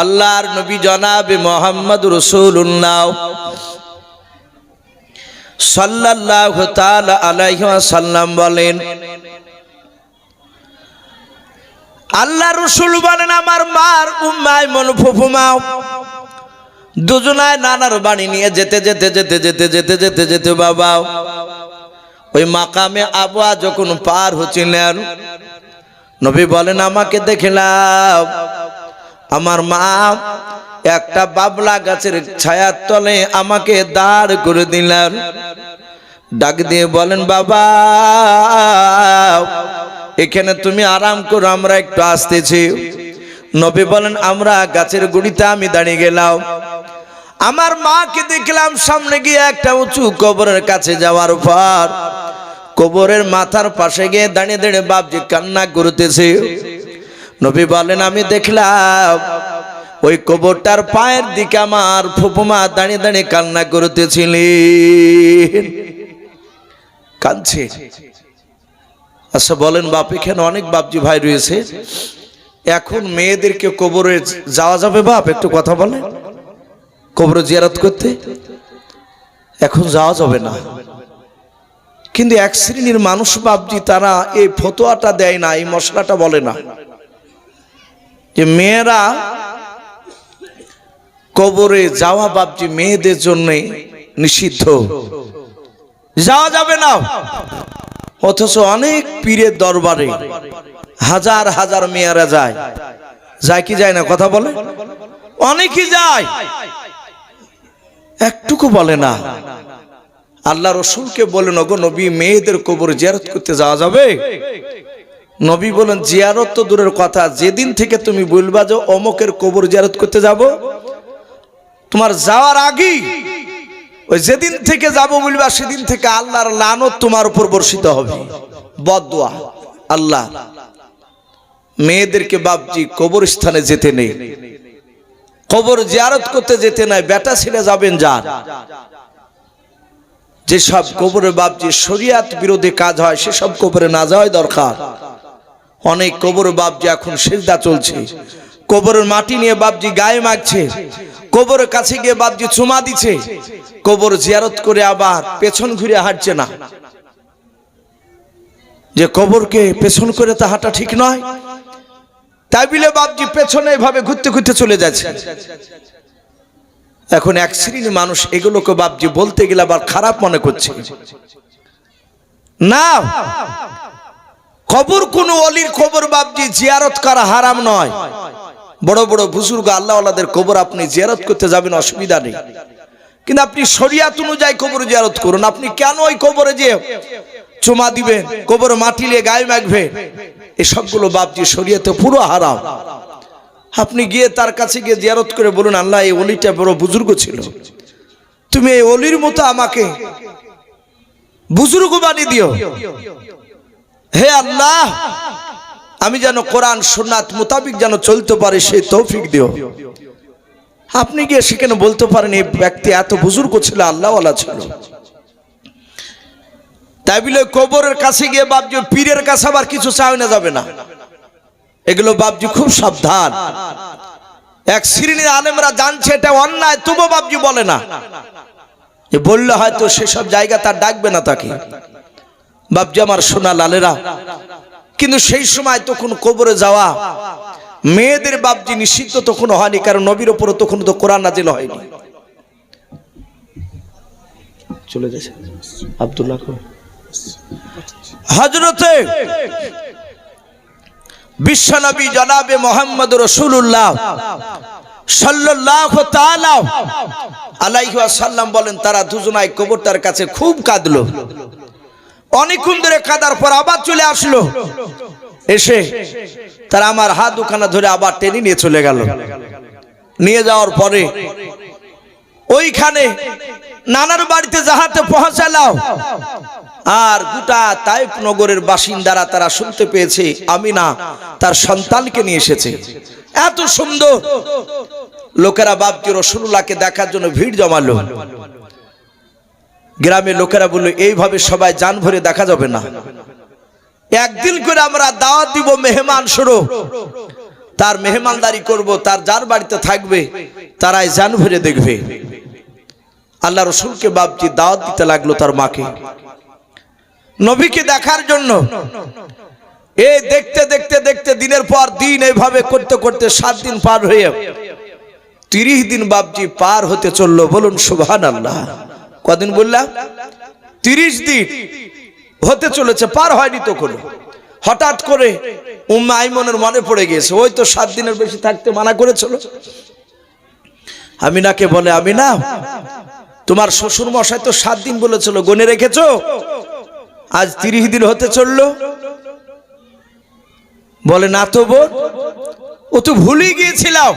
আল্লাহর নবী জনাবে মোহাম্মদ রসুল্লাহ সাল্লাহ আলাইসাল্লাম বলেন, আল্লাহ রসুল বলেন, আমার মার উম্মায় মন ফুফুমাও দুজনায় নানার বাড়ি নিয়ে যেতে যেতে যেতে যেতে যেতে যেতে যেতে বাবা ওই মাকামে আবুয়া যখন পার হচ্ছিলেন, নবী বলেন, আমাকে দেখলাম আমার মা একটা বাবলা গাছের ছায়ার তলে আমাকে দাঁড় করে দিলেন। ডাক দিয়ে বলেন, বাবা, এখানে তুমি আরাম করো, আমরা একটু আসতেছি। নবী বলেন, আমরা গাছের গুড়িতে আমি দাঁড়িয়ে গেলাম। আমার মাকে দেখলাম সামনে গিয়ে একটা উঁচু কবরের কাছে যাওয়ার পর কবরের মাথার পাশে গিয়ে দাঁড়িয়ে দাঁড়িয়ে বাপজি কান্না করতেছে। নবী বলেন, আমি দেখলাম ওই কবরটার পায়ের দিকে আমার ফুপুমা দাঁড়িয়ে দাঁড়িয়ে কান্না করতেছিলেন। কাঁদছে। আচ্ছা বলেন, বাপ, এখানে অনেক বাপজি ভাই রয়েছে। এখন মেয়েদেরকে কবরে যাওয়া যাবে, বাপ, একটু কথা বলে কবরে জিয়ারত করতে? এখন যাওয়া যাবে না। কিন্তু এক শ্রেণির মানুষ বাপজি, তারা এই ফতোয়াটা দেয় না, এই মশলাটা বলে না। যে মেয়েরা কবরে যাওয়া বাপজি মেয়েদের জন্য নিষিদ্ধ। যাওয়া যাবে না। অথচ অনেক পীরের দরবারে হাজার হাজার মেয়েরা যায়। যায় কি যায় না কথা বলে? অনেকই যায়। একটুকু বলে না। আল্লাহ রসুলকে বলেন, ওগো নবী, মেয়েদের কবর জেরত করতে যাওয়া যাবে? নবী বলেন, জিয়ারত তো দূরের কথা, যেদিন থেকে তুমি বলবা যে অমকের কবর জিয়ারত করতে যাব, তোমার যাওয়ার আগেই ওই যেদিন থেকে যাব বলবা, সেদিন থেকে আল্লাহর লানত তোমার উপর বর্ষিত হবে। বদুয়া আল্লাহ, মেয়েদেরকে বাপজি, কবরস্থানে যেতে নেই। কবর জিয়ারত করতে যেতে নাই, বেটা ছেলে যাবেন যান। যেসব কবরে বাপজি, শরিয়াত বিরোধী কাজ হয়, সেসব কবরে না যাওয়াই দরকার। অনেক কবর বাপজি এখন সেজদা চলছে। কবরের মাটি নিয়ে বাপজি গায়ে মাগছে কবরের কাছে গিয়ে বাপজি চুমা দিছে। কবর জিয়ারত করে আবার পেছন ঘুরে হাঁটছে না। যে কবরকে পেছন করে তা হাঁটা ঠিক নয়। তাই বিলে বাপজি পেছনে এভাবে ঘুরতে ঘুরতে চলে যাচ্ছে। এখন এক শ্রেণি মানুষ এগুলোকে বাপজি বলতে গেলে আবার খারাপ মনে করছে। না কবর কোন অলির কবর বাপজি জিয়ারত করা হারাম নয়। বড় বড় বুজুর্গ আল্লাহওয়ালাদের কবর আপনি জিয়ারত করতে যাবেন, অসুবিধা নেই। কিন্তু আপনি শরিয়াত অনুযায়ী কবর জিয়ারত করুন। আপনি কেন ওই কবরে যে চুমা দিবেন কবর মাটি নিয়ে গায়ে মাখবে? এসবগুলো বাপজি শরিয়াতে পুরো হারাম। আপনি গিয়ে তার কাছে গিয়ে জিয়ারত করে বলুন, আল্লাহ, এই অলিটা বড় বুজুর্গ ছিল। তুমি এই অলির মতো আমাকে বুজুর্গ বানিয়ে দিও। হে আল্লাহ, আমি যেন কোরআন সোনাত মোতাবিক যেন চলতে পারে, সে তৌফিক দিও। আপনি গিয়ে সেখানে বলতে পারেন, এই ব্যক্তি এত বুজুর্গ ছিল, আল্লাহওয়ালা ছিল। তাই বলে কবরের কাছে গিয়ে বাপজি, পীরের কাছে আবার কিছু চাই না যাবে না। এগুলো বাপজি খুব সাবধান। এক শ্রেণির আলেমরা জানছে, এটা অন্যায় তবু বাপজি বলে না। বললে হয়তো সেসব জায়গা তার ডাকবে না তাকে। বাপজি আমার সোনা লালেরা। কিন্তু সেই সময় তখন কবরে যাওয়া, মেয়েদের বাপজি নিষিদ্ধ তখন হয়নি, কারণ নবীর ওপরে তখন তো কোরআন নাজিল হয়নি। চলে গেছে আব্দুল্লাহ হজরতে বিশ্বনবী জনাবে মোহাম্মদ রসুল্লাহ সাল্লাহ আলাইহি সাল্লাম বলেন, তারা দুজনায় কবরটার কাছে খুব কাঁদলো। অনেকক্ষণ ধরে কাদার পর আবার চলে আসলো। এসে তারা আমার হাত দুখানা ধরে আবার টেনে নিয়ে চলে গেল। নিয়ে যাওয়ার পরে ওইখানে নানার বাড়িতে যাহাতে পৌঁছালাও আর গোটা তাইপ নগরের বাসিন্দারা তারা শুনতে পেয়েছে আমি না তার সন্তানকে নিয়ে এসেছে। এত সুন্দর। লোকেরা বাপজি রসুল্লাহকে দেখার জন্য ভিড় জমালো। গ্রামের লোকেরা বলল, এইভাবে সবাই যান ভরে দেখা যাবে না। একদিন করে আমরা দাওয়াত দিব মেহমান শুরু তার মেহমানদারি করব, তার যার বাড়িতে থাকবে, তারাই জান ভরে দেখবে। আল্লাহ রসুলকে বাপজি দাওয়াত দিতে লাগল তার মাকে। নবীকে দেখার জন্য। এ দেখতে দেখতে দেখতে দিনের পর দিন এইভাবে করতে করতে সাত দিন পার হয়ে তিরিশ দিন বাপজি পার হতে চলল। বলুন সুবহান আল্লাহ কদিন বললাম? তিরিশ দিন হতে চলেছে, পার হয়নি তো কোনো হঠাৎ করে উম্মা আইমনের মনে পড়ে গিয়েছে, ওই তো সাত দিনের বেশি থাকতে মানা করেছিল। আমিনাকে বলে, আমিনা, তোমার শ্বশুর মশাই তো সাত দিন বলেছিল, গনে রেখেছ? আজ তিরিশ দিন হতে চলল। বলে, না তো বোন, ও তো ভুলেই গিয়েছিলাম।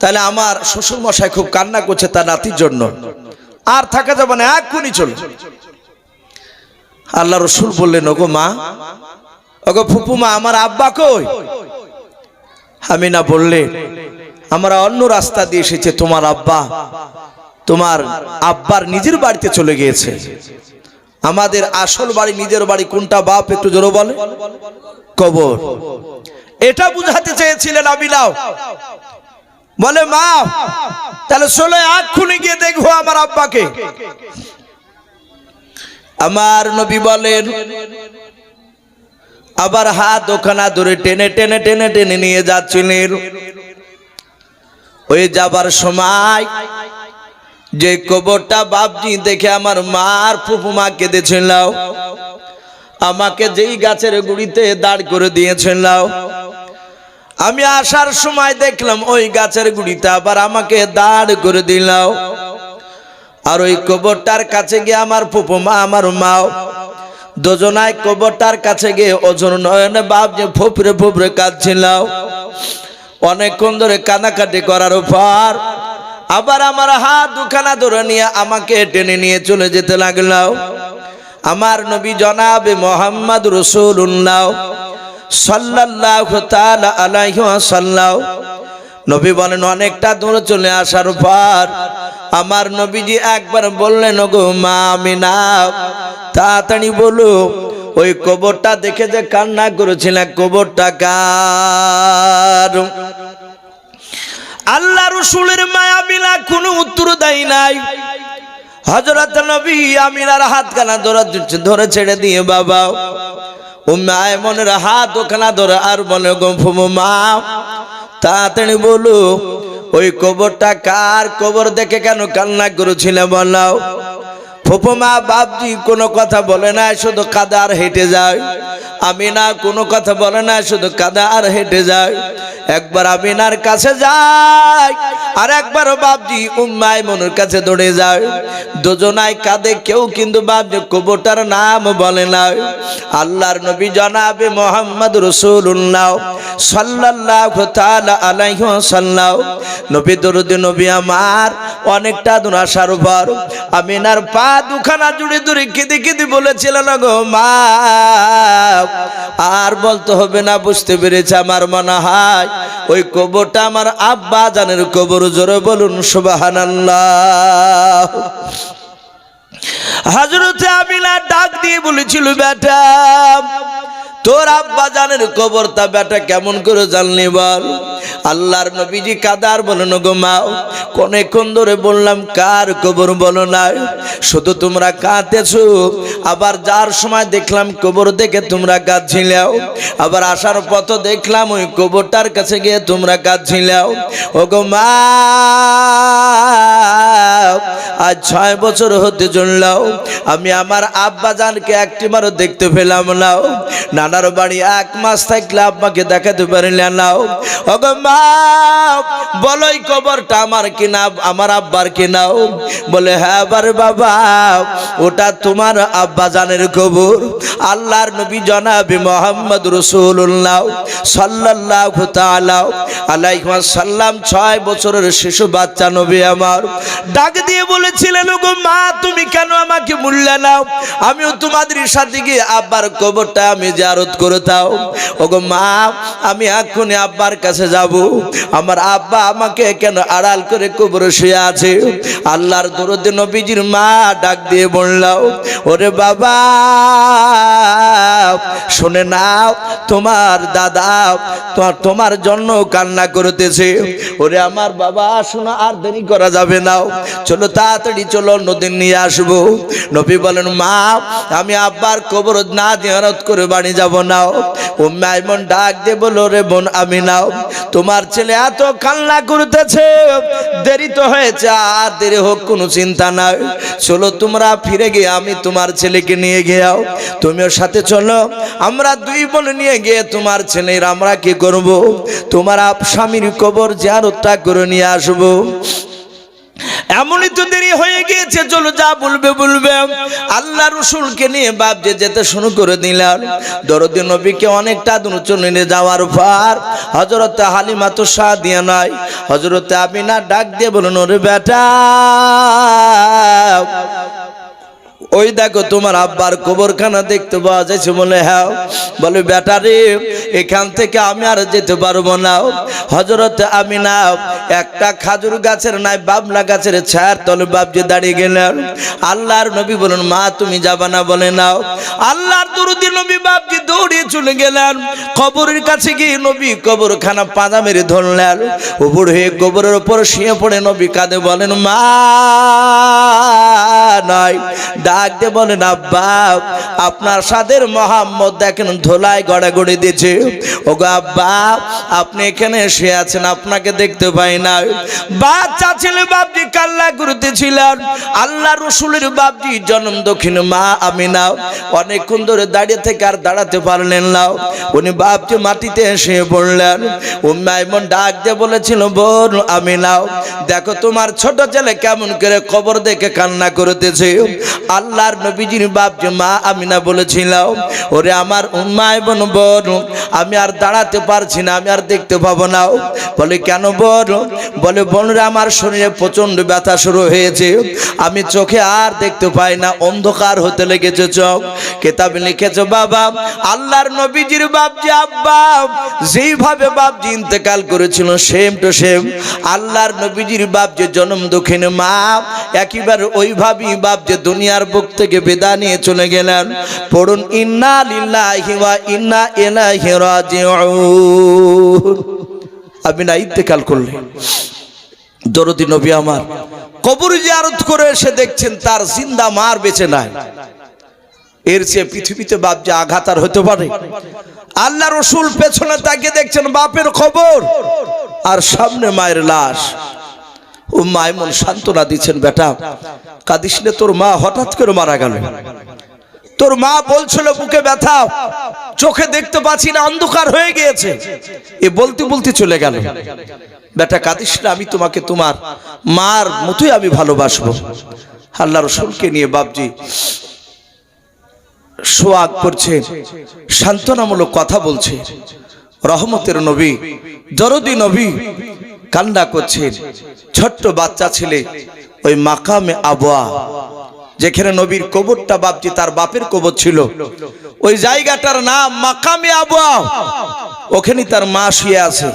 তাহলে আমার শ্বশুর মশাই খুব কান্না করছে তার নাতির জন্য। আর থাকা যাবে না, এক্ষুনি চলো। আল্লাহ রসুল বললেন, ওগো মা, ওগো ফুপু মা আমার আব্বা কই? আমি না বললে, আমরা অন্য রাস্তা দিয়ে এসেছে, তোমার আব্বা, তোমার আব্বার নিজের বাড়িতে চলে গিয়েছে। আমাদের আসল বাড়ি, নিজের বাড়ি, কোনটা বাপ একটু জোরে বলে? কবর। এটা বুঝাতে চেয়েছিলেন আমি নাও বলে, মা, তাহলে চলে এক্ষুনি গিয়ে দেখব আমার আব্বাকে। আমার নবী বলেন, আবার হাত ওখানা ধরে টেনে টেনে টেনে টেনে নিয়ে যাচ্ছিলেন। ওই যাবার সময় যে কবরটা বাপজি দেখে আমার মার ফুপুমা কেঁদেছিল। আমাকে যেই গাছের গুড়িতে দাঁড় করে দিয়েছিল। আমি আসার সময় দেখলাম ওই গাছের গুড়িতে আবার আমাকে দাঁড় করে দিলাও আর ওই কবরটার কাছে গিয়ে আমার ফুপুমা আমার মাও দুজনায় কবরটার কাছে গিয়ে ওজন নয়নে বাপ যে ফুপরে ফুপরে কাঁদছিল। অনেকক্ষণ ধরে কানাকাটি করার পর আবার আমার হাত দুখানা ধরে নিয়ে আমাকে টেনে নিয়ে চলে যেতে লাগল। আমার নবী জনাবে মোহাম্মদ রসুল্লাহ সাল্লাহ আলাইহি সাল্লাহ নবী বলেন, অনেকটা দূরে চলে আসার পর আমার নবীজি একবার বললেন গো মা আমি না তাড়াতাড়ি বলো, ওই কবরটা দেখে যে কান্না করেছিল, কবরটা কার? আল্লাহ রসুলের মায়া বিলা কোনো উত্তর দেয় নাই। হজরত নবী আমিনার হাত কানা ধরে ধরে ছেড়ে দিয়ে বাবা। ও মায় মনের হাত ওখানা ধরে আর বলে গো ফুমু মা তাড়াতাড়ি বলো ওই কবরটা কার কবর দেখে কেন কান্না করেছিলে বলাও ফুপুমা বাপজি কোনো কথা বলে না শুধু কাদা আর হেঁটে যায়। আমি না কোনো কথা বলে না শুধু কাদা আর হেঁটে যায়। একবার আমিনার কাছে যায় আর একবার বাপজি উম্মাই মনের কাছে দৌড়ে যায়। দুজনাই কাঁদে, কেউ কিন্তু বাপজি কবরটার নাম বলে না। আল্লাহর নবী জনাবে মোহাম্মদ রসুল্লাহ সাল্লাল্লাহু তাআলা আলাইহি ওয়াসাল্লাম। নবী দরুদ, নবী আমার, অনেকটা দূর আসার পর আমিনার পা দুখানা জুড়ে জুড়ে কেঁদে কেঁদে বলেছিলেন গো মা, আর বলতে হবে না, বুঝতে পেরেছে আমার মনে হয়। ওই কবরটা আমার আব্বা জানের কবর, জোরে বলুন, সুবহানাল্লাহ। হাজরতে আমিনা ডাক দিয়ে বলেছিল, বেটা, তোর আব্বা জানের কবর তা বেটা কেমন করে জানলি বল? আল্লাহর নবীজি কাদার বলেন গো মাও অনেকক্ষণ ধরে বললাম, কার কবর বলো না শুধু তোমরা কাঁদতেছো আবার যার সময় দেখলাম কবর দেখে তোমরা কাঁদছিলাও আবার আসার পথ দেখলাম ওই কবরটার কাছে গিয়ে তোমরা কাঁদছিলাও ও গো মা, আজ ছয় বছর হতে চললাও, আমি আমার আব্বা জানকে একটিবারও দেখতে পেলাম নাও নানার বাড়ি এক মাস থাকলে আব্বাকে দেখাতে পারিলে নাও ওগো মা, বলোই কবরটা আমার কিনা, আমার আব্বার কিনাও বলে হ্যাঁ বারে বাবা, ওটা তোমার আব্বা জানের কবর, আল্লাহর নবী জনাবি মোহাম্মদ রসুল্লাহ সাল্লাহ তাআলা আলাইহি সাল্লাম ছয় বছরের শিশু বাচ্চা নবী আমার। ডাক দিয়ে বলেছিলেন গো মা, তুমি কেন আমাকে মূল্য নাও? আমিও তোমাদের সাথে গিয়ে আব্বার কবরটা আমি জারত করে দাও। ওগো মা, আমি এখনই আব্বার কাছে যাব। আমার আব্বা আমাকে কেন আড়াল করে কবরে শুয়ে আছে? আল্লাহর দরদে নবীজির মা ডাক দিয়ে বললাম ওরে বাবা শুনে নাও, তোমার দাদা, তোমার তোমার জন্য কান্না করতেছে। ওরে আমার বাবা, শোনো, আর দেরি করা যাবে না। চলো তাড়াতাড়ি চলো, নদী নিয়ে আসব। নবী বলেন, মা, আমি আব্বার কবর না জিয়ারত করে বাড়ি যাব না। ও মাইমন ডাক দে বলো রে বোন, আমি নাও তোমার ছেলে এত কান্না করতেছে। দেরি তো হয়েছে, আর দেরি হোক, কোনো চিন্তা নাই। চলো তোমরা ফিরে গিয়ে আমি তোমার ছেলেকে নিয়ে গিয়াও তুমিও সাথে চলো। আমরা দুই বোন নিয়ে গিয়ে তোমার ছেলের আমরা কি করব? তোমার আপ স্বামীর কবর জিয়ারতটা করে নিয়ে আসব। এমনই তো দেরি হয়ে গিয়েছে, চলো যা বলবে বলবে। আল্লাহ রসুলকে নিয়ে বাপ যে যেতে শুরু করে দিলাম দরদি নবীকে অনেকটা দূর চলে যাওয়ার পর হজরতে হালিমা তো শাহ দিয়ে নয় হজরতে আমিনা ডাক দিয়ে বলুন ওরে বেটা ওই দেখো তোমার আব্বার কবরখানা দেখতে পাওয়া যাচ্ছে বলে হ্যাঁ। বলে বেটারে এখান থেকে আমি আর যেতে পারব না। হজরত আমি না একটা খাজুর গাছের নাই, বাবলা গাছের ছায়ার তলে বাবজি দাঁড়িয়ে গেলেন। আল্লাহর নবী বলুন মা, তুমি যাবা না বলে নাও। আল্লাহর দুরুদি নবী বাবজি দৌড়িয়ে চলে গেলেন। কবরের কাছে গিয়ে নবী কবরখানা পাদা মেরে ধরলেন। উপর হয়ে কবরের ওপর শুয়ে পড়ে নবী কাঁদে, বলেন, মা নয় ডাক দিয়ে বলেন, আব্বা, আপনার সাদের মোহাম্মদ দেখেন ধোলায় গড়াগড়ি দিয়েছে। ও গো আব্বা, আপনি এখানে শুয়ে আছেন, আপনাকে দেখতে পাই না বাচ্চা ছেলে বাপজি কাল্লা করতেছিলেন আল্লাহ রসুলের বাপজি জন্ম দক্ষিণ মা আমি নাও অনেকক্ষণ ধরে দাঁড়িয়ে থেকে আর দাঁড়াতে পারলেন না। উনি বাপজি মাটিতে এসে পড়লেন। মাইমন ডাক দিয়ে বলেছিল, বোন আমি নাও দেখো তোমার ছোট ছেলে কেমন করে কবর দেখে কান্না করতেছে। আল্লাহর নবীজির বাপ যে মা আমিনা বলেছিলাম ওরে আমার উম্মায় বোন বোন আমি আর দাঁড়াতে পারছি না, আমি আর দেখতে পাবো না। বলে, কেন বোন বলে বোনরা আমার শরীরে প্রচণ্ড ব্যথা শুরু হয়েছে। আমি চোখে আর দেখতে পাই না, অন্ধকার হতে লেগেছে চোখ। কেতাব লিখেছে, বাবা, আল্লাহর নবীজির বাপ যে আব্বা যেইভাবে বাপজি ইন্তেকাল করেছিল সেম টু সেম আল্লাহর নবীজির বাপ যে জন্ম দক্ষিণ, মা একইবার ওইভাবেই বাপ যে দুনিয়ার বুক থেকে বেদা নিয়ে চলে গেলেন। পড়ুন, ইন্না লিল্লাহি ওয়া ইন্না ইলাইহি আমি না ইন্তেকাল করলেন। দরদি নবী আমার। কবর জিয়ারত করে এসে দেখছেন তার জিন্দা মার বেঁচে নাই। এর চেয়ে পৃথিবীতে বাপ যে আঘাত আর হতে পারে। আল্লাহ রসুল পেছনে তাকে দেখছেন বাপের খবর। আর সামনে মায়ের লাশ। ও মায়মন সান্ত্বনা দিচ্ছেন, বেটা, কাঁদিস তোর মা হঠাৎ করে মারা গেল। তোর মা বলছিল, বুকে ব্যথা। চোখে দেখতে পাচ্ছি না, অন্ধকার হয়ে গিয়েছে। এ বলতে বলতে চলে গেল। বেটা, কাঁদিস না, আমি তোমাকে তোমার মার মতোই আমি ভালোবাসবো। আল্লাহ রসুলকে নিয়ে বাপজি সোয়াগ করছে, সান্ত্বনামূলক কথা বলছে। রহমতের নবী, দরদি নবী কান্না করছে। ছোট্ট বাচ্চা ছেলে, ওই মাকামে আবোয়া। যেখানে নবীর কবরটা বাপজি তার বাপের কবর ছিল। ওই জায়গাটার নাম মাকামে আবোয়া ওখানে তার মা শুয়ে আছে।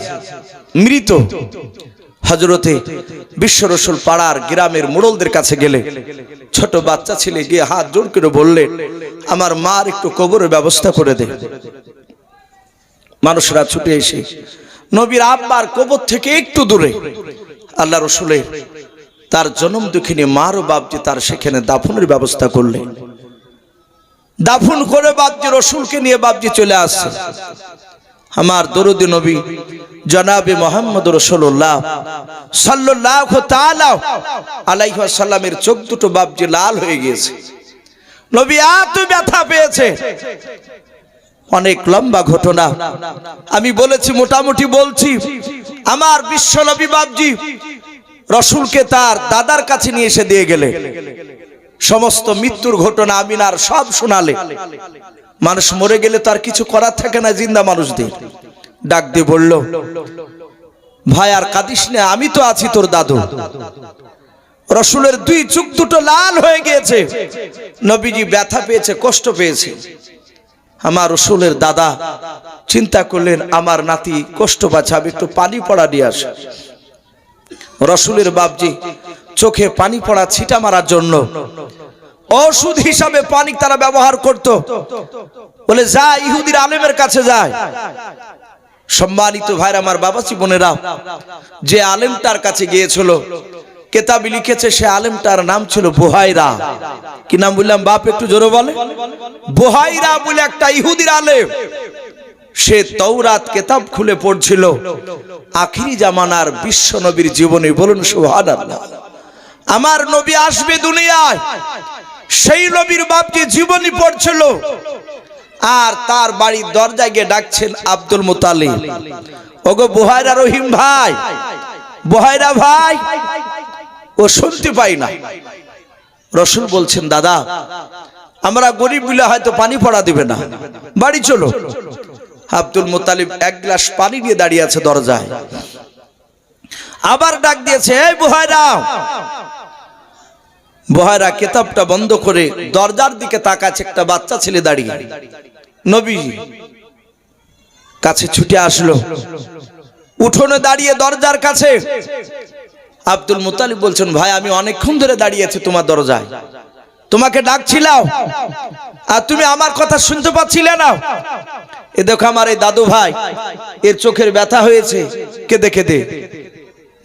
মৃত। হজরতে বিশ্ব রসুল পাড়ার গ্রামের মোড়লদের কাছে গেলে। ছোট বাচ্চা ছেলে গিয়ে হাত জোর করে বললে, আমার মার একটু কবরের ব্যবস্থা করে দে। মানুষরা ছুটে এসে, নবীর আব্বার কবর থেকে একটু দূরে। আল্লাহ রসুলের তার জন্ম দুঃখিনী মার ও বাপজি তার সেখানে দাফনের ব্যবস্থা করলে। দাফন করে বাপজি রসুলকে নিয়ে বাপজি চলে আসছে আমার দরুদি নবী জনাবে মোহাম্মদ রসুল্লাহ সাল্লাহ আলাইসাল্লামের চোখ দুটো বাপজি লাল হয়ে গিয়েছে। নবী এত ব্যথা পেয়েছে। অনেক লম্বা ঘটনা। আমি বলেছি, মোটামুটি বলছি, আমার বিশ্ব নবী বাপজি রসুলকে তার দাদার কাছে নিয়ে এসে দিয়ে গেলে। সমস্ত মৃত্যুর ঘটনা আমিনার সব শোনালে। মানুষ মরে গেলে তার কিছু করার থাকে না জিন্দা মানুষদের। ডাক দিয়ে বলল, ভাই, আর কাঁদিস না, আমি তো আছি তোর দাদু। রসুলের দুই চোখ দুটো লাল হয়ে গিয়েছে। নবীজি ব্যথা পেয়েছে, কষ্ট পেয়েছে। আমার রসুলের দাদা চিন্তা করলেন, আমার নাতি কষ্ট পাচ্ছে, আমি একটু পানি পড়া দিয়ে আসে। রসুলের বাপজি, চোখে পানি পড়া ছিটা মারার জন্য। ওষুধ হিসাবে পানি তারা ব্যবহার করত। বলে, যা ইহুদির আলেমের কাছে যায়। সম্মানিত ভাইরা, আমার বাবাজি বোনেরা, যে আলেমটার কাছে গিয়েছিল, কেতাবি লিখেছে, সে আলেমটার নাম ছিল বুহাইরা। কি নাম বললাম? বাপ একটু জোরে বলে। বুহাইরা বলে একটা ইহুদির আলেম। সে তৌরাত কেতাব খুলে পড়ছিল। আখিরি জামানার বিশ্ব নবীর জীবনে বলুন সুবহানাল্লাহ। আমার নবী আসবে দুনিয়ায়, সেই নবীর বাপকে জীবনী পড়ছিল। আর তার বাড়ির দরজায় গিয়ে ডাকছেন আব্দুল মুতালিব। ওগো বুহাইরা রহিম ভাই, বুহাইরা ভাই, ও শুনতে পাই না। রসুল বলছেন, দাদা, আমরা গরিব বলে হয়তো পানি পড়া দিবে না। বাড়ি চলো। আব্দুল মুতালিব এক গ্লাস পানি নিয়ে দাঁড়িয়ে আছে দরজায়। আবার ডাক দিয়েছে, এই কেতাবটা বন্ধ করে দরজার দিকে তাকাচ্ছে একটা বাচ্চা ছেলে দাঁড়িয়ে। নবী কাছে ছুটে আসলো। উঠোনে দাঁড়িয়ে দরজার কাছে। আব্দুল মুতালিব বলছেন, ভাই, আমি অনেকক্ষণ ধরে দাঁড়িয়ে আছি তোমার দরজায়। তোমাকে ডাকছিলাম। আর তুমি আমার কথা শুনতে পাচ্ছিলে না। এ দেখো আমার এই দাদু ভাই, এর চোখের ব্যথা হয়েছে। কেঁদে কেঁদে।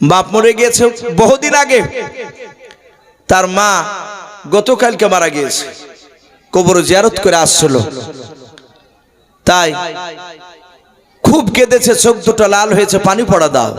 বাপ মরে গিয়েছে বহুদিন আগে। তার মা গতকালকে মারা গিয়েছে। কবর জিয়ারত করে আসছিল। তাই খুব কেঁদেছে, চোখ দুটো লাল হয়েছে, পানি পড়া দাও।